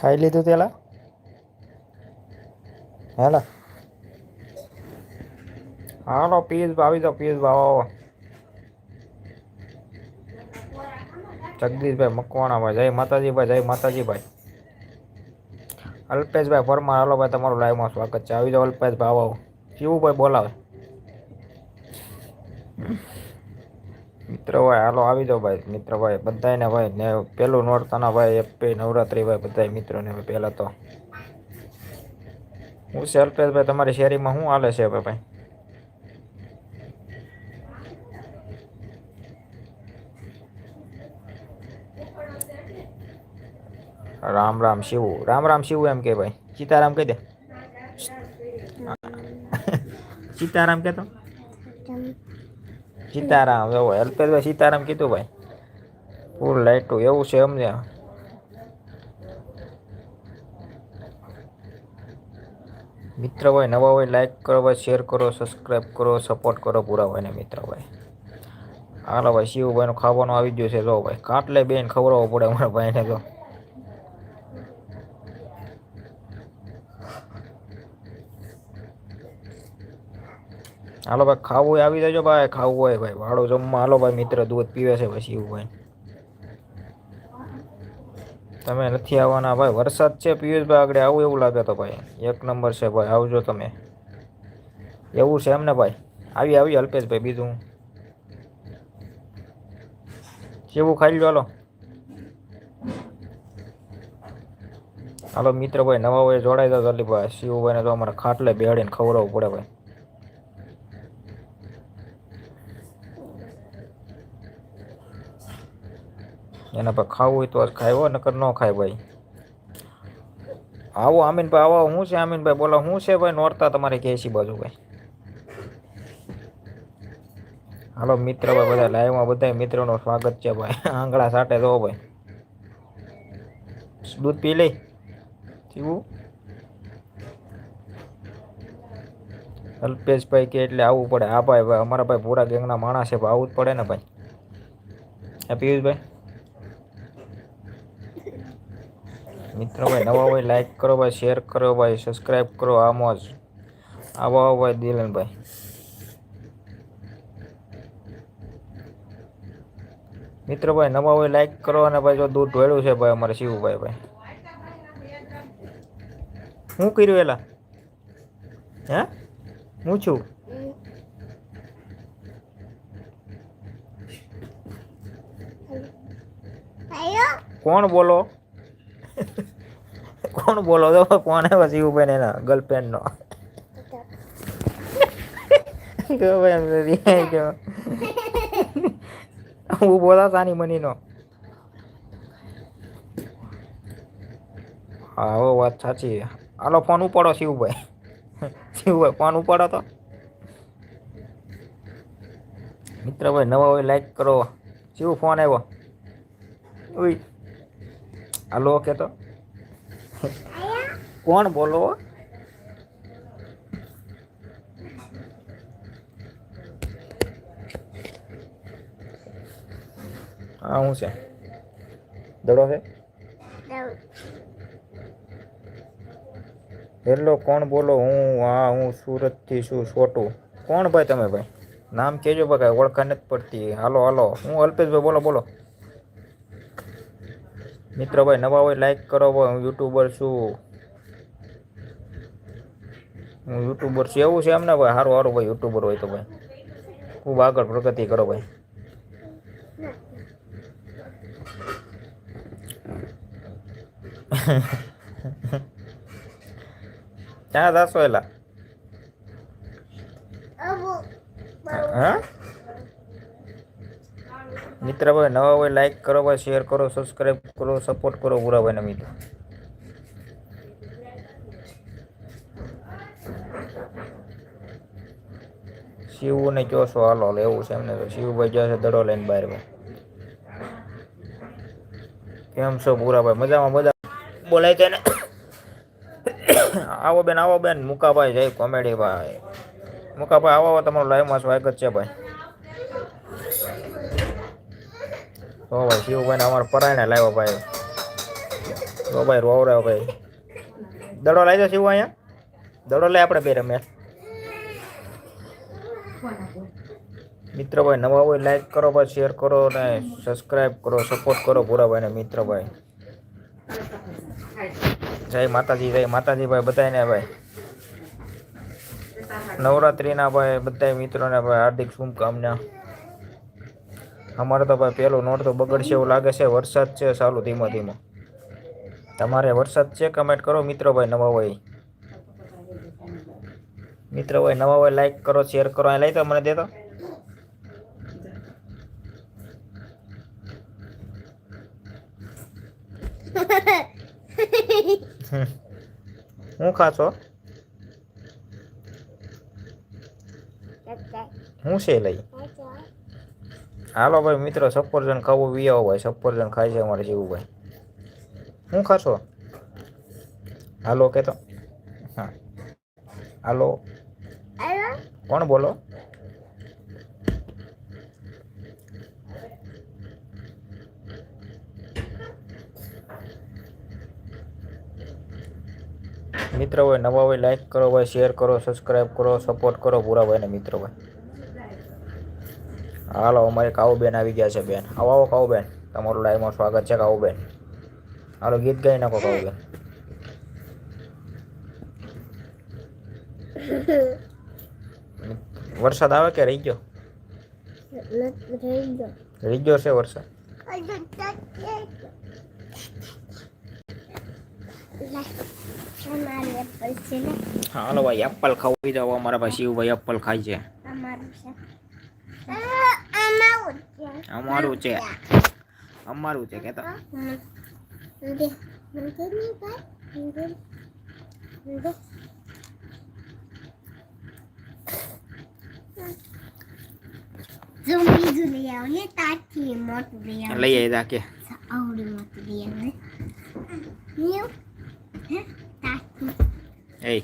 ખાઈ લીધું પેલા હેલા હાલો પીસ આવી દો પીસ ભાવ જગદીશભાઈ મકવાણાભાઈ જય માતાજીભાઈ જય માતાજીભાઈ. અલ્પેશભાઈ પરમાર, હાલો ભાઈ, તમારું લાઈવમાં સ્વાગત છે. આવી જાઓ, અલ્પેશભાઈ, આવો શિવુભાઈ બોલાવે. મિત્રભાઈ હાલો આવી જાઓ ભાઈ. મિત્ર ભાઈ બધાને ભાઈ ને પેલું નોરતાના ભાઈ એપી નવરાત્રી ભાઈ બધા મિત્રોને પહેલાં તો. હું છે અલ્પેશભાઈ તમારી શેરીમાં શું હાલે છે ભાઈ? રામ રામ શિવ. રામ રામ શિવ એમ કે ભાઈ. સીતારામ કહી દે. સીતારામ. કે તો સીતારામ એવો અલ્પેશભાઈ સીતારામ કીધું ભાઈ. ફૂલ લાઈટું, એવું છે સમજ્યા મિત્ર ભાઈ નવા હોય લાઈક કરો ભાઈ શેર કરો સબસ્ક્રાઈબ કરો સપોર્ટ કરો પૂરા હોય ને મિત્ર ભાઈ. હાલો ભાઈ, શિવભાઈનું ખાવાનું આવી ગયું છે, જો ભાઈ. કાટલે બેન ખવડાવવો પડે અમારા ભાઈને તો. હાલો ભાઈ, ખાવું હોય આવી જજો ભાઈ, ખાવું હોય ભાઈ, વાળો જમવા. હાલો ભાઈ, મિત્ર દૂધ પીવે છે ભાઈ શિવભાઈ તમે નથી આવવાના ભાઈ, વરસાદ છે પિયુષભાઈ આગળ, આવું એવું લાગે તો ભાઈ. એક નંબર છે ભાઈ, આવજો તમે. એવું છે એમને ભાઈ? આવી આવી અલ્પેશભાઈ, બીજું. કેવું ખાઈ લો હાલો. હાલો, મિત્ર ભાઈ, નવા હોય જોડાઈ દો જલ્દી ભાઈ. શિવભાઈને તો અમારે ખાટલે બેહાડીને ખવડાવવું પડે ભાઈ. એના પર ખાવું હોય તો જ ખાવો નકર ન ખાય ભાઈ. આવો આમીનભાઈ, આવો. હું છે આમીનભાઈ? બોલો શું છે ભાઈ? નોરતા તમારે કેસી બાજુ ભાઈ? હાલો, મિત્ર ભાઈ, બધા લાઈવમાં બધા મિત્રોનું સ્વાગત છે ભાઈ. આંગળા સાટે દો ભાઈ. દૂધ પી લઈ પીવું? અલ્પેશભાઈ કે એટલે આવવું પડે. હા ભાઈ ભાઈ અમારા ભાઈ પૂરા ગેંગના માણસ છે, ભાઈ આવવું જ પડે ને ભાઈ. હા પિયુષભાઈ? મિત્રો ભાઈ નવા હોય લાઈક કરો ભાઈ શેર કરો ભાઈ સબસ્ક્રાઈબ કરો આ મોજ આવો આવો ભાઈ દિલનભાઈ. મિત્રો ભાઈ નવા હોય લાઈક કરો અને ભાઈ જો દૂધ ઢોળ્યું છે ભાઈ અમારે શિવભાઈ ભાઈ. શું કર્યું એલા? હે? હું છું? કોણ બોલો? કોણ બોલો તો? કોણ આવ્યો શિવભાઈ ને એના ગર્લફ્રેન્ડ નો? ગયો ભાઈ એમ રિહાઈ ગયો હું બોલા સાની મની નો હા વાત સાચી હાલો ફોન ઉપાડો શિવભાઈ. શિવભાઈ ફોન ઉપાડો તો. મિત્રભાઈ, નવા હોય લાઈક કરો. શિવ ફોન આવ્યો. ઓય હાલો કે તો. કોણ બોલો? હા, હું છે. દડો છે હેલો, કોણ બોલો? હું, હા, હું સુરતથી છું, છોટું. કોણ ભાઈ તમે ભાઈ? નામ કહેજો ભાઈ કાંઈ ઓળખાણ નથી પડતી. હાલો હાલો. હું અલ્પેશભાઈ, બોલો બોલો. મિત્રો ભાઈ નવા હોય લાઈક કરો ભાઈ હું યુટ્યુબર છું. હું યુટ્યુબર છું. એવું છે એમને ભાઈ સારું સારું ભાઈ યુટ્યુબર હોય તો ભાઈ. ખૂબ આગળ પ્રગતિ કરો ભાઈ. ક્યાં જાશો એલા? હા? મિત્ર ભાઈ, નવા હોય લાઈક કરો ભાઈ શેર કરો સબસ્ક્રાઈબ કરો સપોર્ટ કરો પૂરા ભાઈને મિત્ર. શિવને છો, હાલો હાલો, એવું છે એમને શિવભાઈ જશે દડો લઈને બહાર કેમ છો પૂરા ભાઈ? મજામાં, મજા? બોલાય છે ને આવો બેન આવો બેન, મુકાભાઈ જય કોમેડી ભાઈ. મુકાભાઈ, આવો તમારું લાઈવમાં સ્વાગત છે ભાઈ. તો ભાઈ શિવભાઈને અમારે પરાયને લાવ્યો ભાઈ. તો ભાઈ રોવરાવ ભાઈ. દડો લાવી દો શિવ અહીંયા. દડો લઈ આપણે બે રમે મિત્રભાઈ નવા હોય લાઈક કરો ભાઈ શેર કરો ને સબસ્ક્રાઈબ કરો સપોર્ટ કરો ભૂરાભાઈ ને મિત્રભાઈ. જય માતાજી જય માતાજી ભાઈ બધાને ભાઈ. નવરાત્રિના ભાઈ બધા મિત્રોને ભાઈ હાર્દિક શુભકામના. અમારે તો ભાઈ પેલું નોટ તો બગડશે એવું લાગે છે. વરસાદ છે ચાલુ ધીમો ધીમો. તમારે વરસાદ છે કમેન્ટ કરો. મિત્રો ભાઈ નવા હોય. મિત્રો ભાઈ નવા હોય લાઈક કરો શેર કરો. અહીં લઈ તો મને દેતો. હું ખાશો? હું છે લઈ? હાલો ભાઈ, મિત્રો, સફરજન ખાવું વી આવો ભાઈ સફરજન ખાય છે અમારે જેવું ભાઈ. શું ખાશો? હાલો કે તો હા. હાલો. કોણ બોલો? મિત્રો ભાઈ નવા હોય લાઈક કરો ભાઈ શેર કરો સબસ્ક્રાઈબ કરો સપોર્ટ કરો પૂરા ભાઈને, મિત્રો, ભાઈ. હાલો, અમારે કાઉબેન બેન આવી ગયા છે, બેન. આવો આવો કાઉબેન બેન તમારું લાઈવમાં સ્વાગત છે કાઉબેન બેન હાલો, ગીત ગાઈ નાખો કાઉબેન બેન વરસાદ આવે કે રહી ગયો? રહી ગયો છે વરસાદ. હાલો, ભાઈ, એપલ ખાવી જાવ અમારા ભાઈ શિવભાઈ એપલ ખાય છે. અમારું છે. અમારું છે કેતો. બીજું લઈ આવો ને મોટું લઈ આવો લઈ આવી રાખે આવડું મોટું લઈ આવો હે તાથી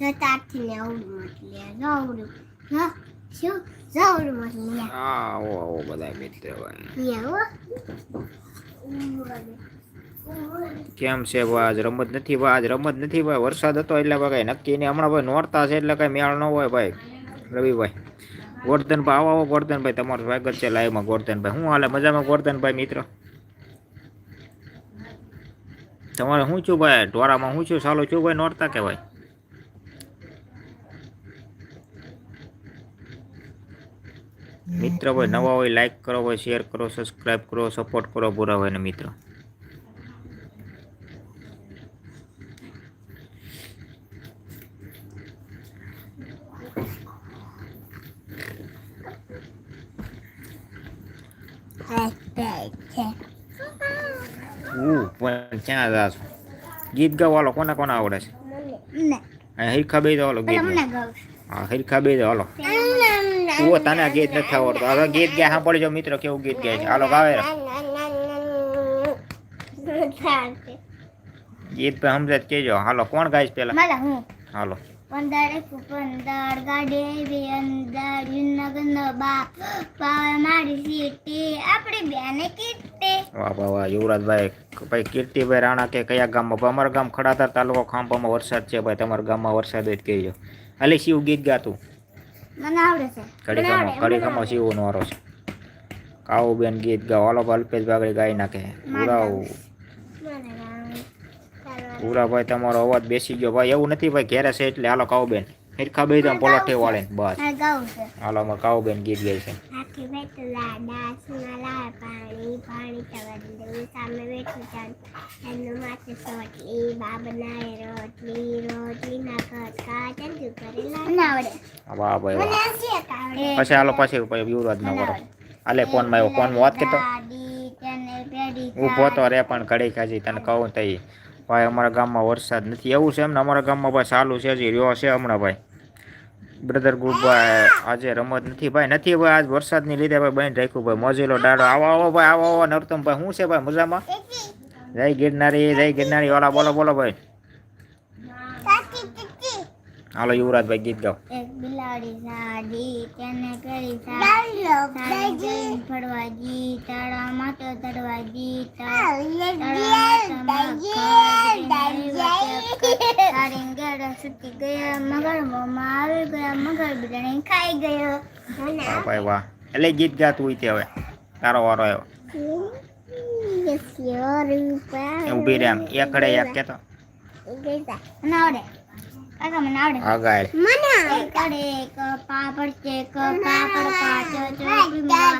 એ તાથી ને આવડું મોટું લઈ આવડું. જો શું? જો આવડું મોટું લઈ આવો આવો બધા મિત્ર કેમ છે ભાઈ? આજ રમત નથી ભાઈ આજ રમત નથી ભાઈ. વરસાદ હતો એટલે ભાઈ કઈ નક્કી નહીં. હમણાં ભાઈ નોરતા છે એટલે કઈ મેળ ન હોય ભાઈ. રવિભાઈ ગોરધનભાઈ આવો આવો ગોરધનભાઈ તમારું સ્વાગત છે લાઈવમાં ગોરધનભાઈ હું હાલે? મજામાં ગોરધનભાઈ મિત્ર? તમારે શું છું ભાઈ? ઢોરામાં શું છું? સાલો છું ભાઈ? નોરતા કે ભાઈ મિત્ર ભાઈ નવા હોય લાઈક કરો ભાઈ શેર કરો સબસ્ક્રાઈબ કરો સપોર્ટ કરો પૂરા ભાઈ ને મિત્ર હે તે છે ઉ પણ ક્યાં જા છો ગીત ગાવાલો કોને કોને આવડે છે મને હા હિરખા બે હાલો ગીત તમને ગાઓ. ગાઉં હા હિરખા બે હાલો ઓ તને આ ગીત નથી આવડતું. હવે ગીત ગયા સાંભળજો જાઓ મિત્રો કેવું ગીત ગાય છે. હાલો ગાવે. ગીત તો સમજે કેજો હાલો કોણ ગાય છે પેલા હાલો. પંદર પંદર ગાડે બે અંદર જુનાગઢનો બાપ. પાવે મારી સીટી. આપણી બેને કીટે વાહ વાહ વાહ યુવરાજભાઈ. ભાઈ કીર્તિભાઈ રાણા કે કયા ગામમાં? અમારા ગામ ખડાતર તાલુકો ખાંભામાં વરસાદ છે ભાઈ. તમારા ગામમાં વરસાદ જ કહેજો. હાલે શિવ ગીત ગાતું. મને આવડે છે. ગામમાં ઘડી ગામમાં વારો છે. કાવું બેન ગીત ગાઓ. હાલો અલ્પેશ બાગડી ગાઈ નાખે. ઉરાવ પૂરા ભાઈ તમારો અવાજ બેસી ગયો. ભાઈ એવું નથી ભાઈ ઘેરે છે એટલે હાલો કાવું બેન હિરખા બે તમે પલોઠે વાળે બસ. હાલો અમારે કાઉ બેન ગીત ગઈ છે પછી હાલો પછી યુવરાજ નો કરો હાલે ફોનમાં આવ્યો ફોન વાત કેતો ઊભો તો રે પણ ઘડી ખાજી તને કહું તઈ. ભાઈ અમારા ગામમાં વરસાદ નથી. એવું છે એમ ને અમારા ગામમાં ભાઈ ચાલુ છે હજી રહ્યો છે હમણાં ભાઈ. બ્રધર ગ્રુપ ભાઈ આજે રમત નથી ભાઈ નથી ભાઈ આજ વરસાદની લીધે ભાઈ બંધ રાખ્યું ભાઈ મોજેલો ડાળો. આવો આવો ભાઈ આવો આવો નરતમ ભાઈ શું છે ભાઈ મજામાં? જય ગિરનારી જય ગિરનારી ઓલા બોલો બોલો ભાઈ. હાલો યુવરાજભાઈ ગીત ગાઓ એક બિલાડી સાડી તેને કરી સાડી ફરવા જી તાળા માથે તડવા જી તારી સુતી ગયા મગર મોમાં આવી ગયા મગર બિલાડી ખાઈ ગયો વાહ ભાઈ વાહ એટલે ગીત ગાતું હોય તે હવે તારો વારો આવ્યો ઊભી રહ્યા એકડે એક કેતો મને આગળ. આગળ એક પાપડ છે એક પાપડ કાચો ચોપડીમાં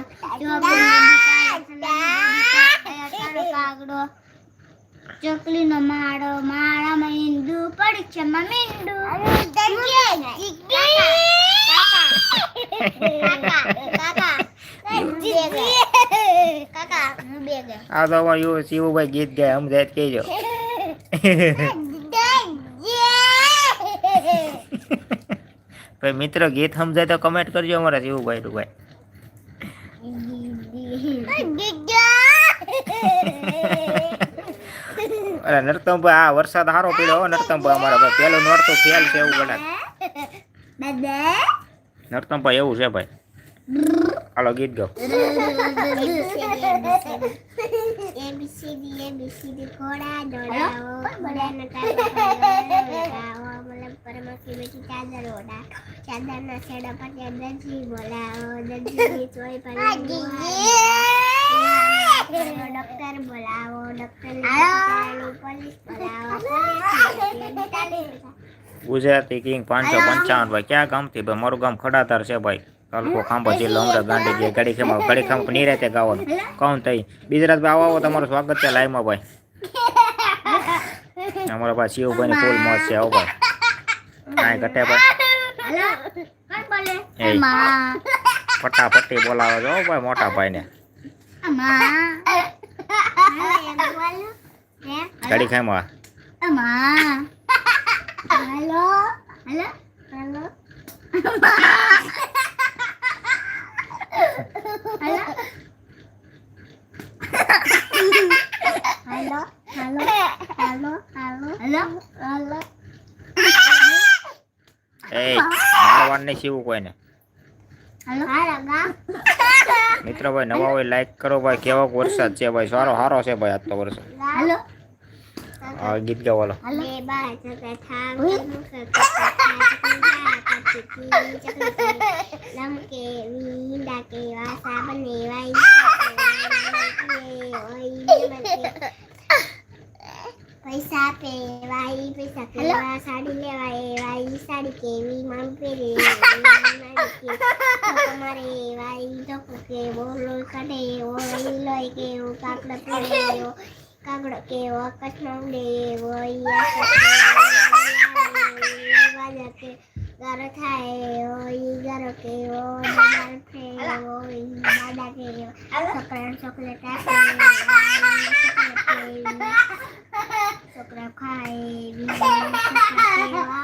ચોપડીમાં કાગડો. માળો માળામાં ઈંડુ પડી છે મમીંડુ આ તો અમારું શિવુભાઈ ગીત ગાય સમજાય કહેજો. ભાઈ મિત્ર ગીત સમજાય તો કમેન્ટ કરજો અમારા શિવુભાઈ નું ભાઈ. અરે નરતમભાઈ આ વરસાદ સારો પડ્યો હો નરતમભાઈ અમારા ભાઈ. પેલું નોરતું ફેલ છે એવું ગણાય નરતમભાઈ એવું છે ભાઈ. Kalau git go. ડોક્ટર બોલાવો ડોક્ટર પોલીસ બોલાવો ગુજરાતી કિંગ પાંચસો પંચાવન ભાઈ ક્યાં ગામથી? ભાઈ મારું ગામ ખડાતર છે ભાઈ. તાલુકો ખાંભો જિલ્લો અમરા ગાંધી જે ઘડી ખેમા ઘડી ખામ નિરાતે ગાવાનું કોણ થઈ ગુજરાત ભાઈ આવો આવો તમારું સ્વાગત છે લાઈમાં ભાઈ. અમારા ભાઈ શિવભાઈ ની ફૂલ મોજ છે આવો ભાઈ. કાંઈ ઘટે ભાઈ હેલો કોણ બોલે એ. માં ફટાફટી બોલાવે છો હો ભાઈ મોટા ભાઈ ને ઘડી Khema hello hello hello hello Hello? Hello? Hello? Hello? Hello? Hello? એ મારવાનું નહીં શિવું કોઈને હેલો હારા ભાઈ નવા હોય લાઈક કરો ભાઈ કેવો વરસાદ છે ભાઈ સારો સારો છે ભાઈ આજ તો વરસાદ હેલો આ ગીત ગાવો ચીકી કેવા સાબન એવા પૈસા પેવાઈ કેવા સાડી గరకాయో ఈగరకేయో ఫ్రేయో ఇందాకేయో సొక్కరం చొక్కలట છોકરા ખાય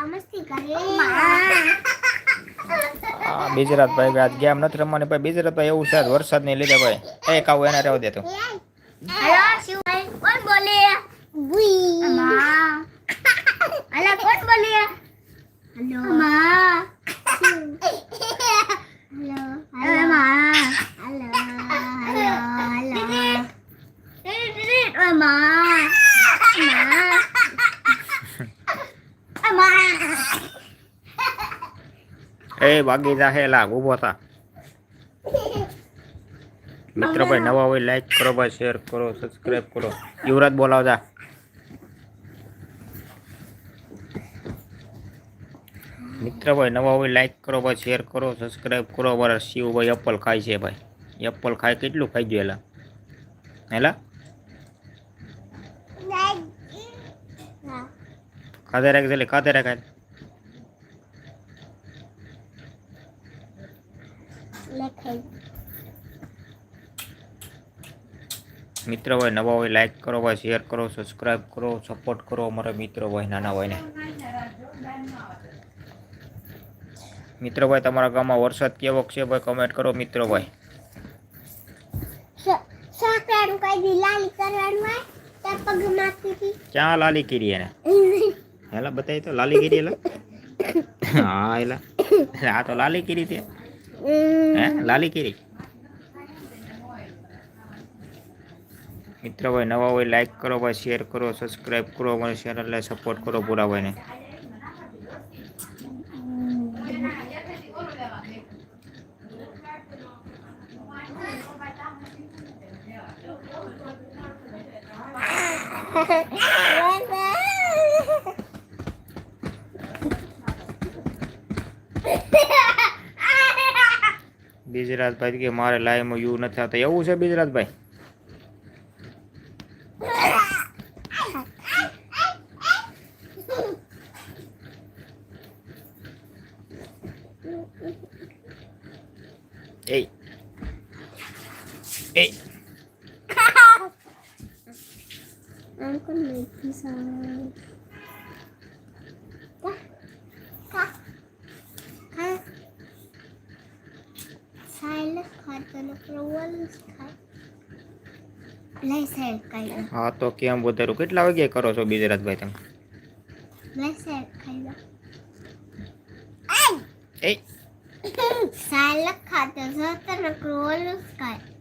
મસ્તી કરે બેજરાત ભાઈ આજ ગેમ નથી રમવાની ભાઈ બેજરાત ભાઈ એવું છે વરસાદ ને લીધે ભાઈ એ કાવ એને રહેવા દે તું હેલો શિવભાઈ કોણ બોલે ભૂઈ અલા કોણ બોલે Hello. Mama. Hello. Hello. Mama. Hello. Hello. Hello. Mama. Mama. Mama. એ વાગી જાહે લાગ ઊભો થા મિત્રો ભાઈ નવા હોય લાઈક કરો ભાઈ શેર કરો સબસ્ક્રાઈબ કરો યુવરાજ બોલાવજા મિત્ર, ભાઈ, નવા હોય લાઈક કરો, ભાઈ શેર કરો સબસ્ક્રાઈબ કરો. અમારા શિવભાઈ એપલ ખાય છે, ભાઈ. એપલ ખાય કેટલું? ખાઈ ગયેલા હેલા ખાધે રાખ જલ્દી ખાધે રાખ. મિત્ર, ભાઈ, નવા હોય લાઈક કરો, ભાઈ શેર કરો સબસ્ક્રાઈબ કરો સપોર્ટ કરો અમારા મિત્ર, ભાઈ, નાના ભાઈને. મિત્ર ભાઈ તમારા ગામમાં વરસાદ કેવો છે? ભાઈ કમેન્ટ કરો મિત્ર ભાઈ છોકરાનું કઈ દી લાલી કરવાનું હોય તાર પગમાં કીધી ક્યાં લાલી કીરી એને? હેલા બતાવી તો લાલી કીરી એલા હા એલા આ તો લાલી કરી તે હે લાલી કરી. મિત્રો ભાઈ નવા હોય લાઈક કરો ભાઈ શેર કરો સબસ્ક્રાઈબ કરો અમારી ચેનલને સપોર્ટ કરો પૂરા ભાઈને બીજરાજભાઈ કે મારે લાઈવમાં યુ નથી થતા. એવું છે બીજરાજભાઈ? એ. એ. Aku naik pisang. હા તો કેમ વધારું? કેટલા વાગે કરો છો બીજરાજભાઈ તમે? એ સાલક ખાતર સતર ક્રોલ ખાય.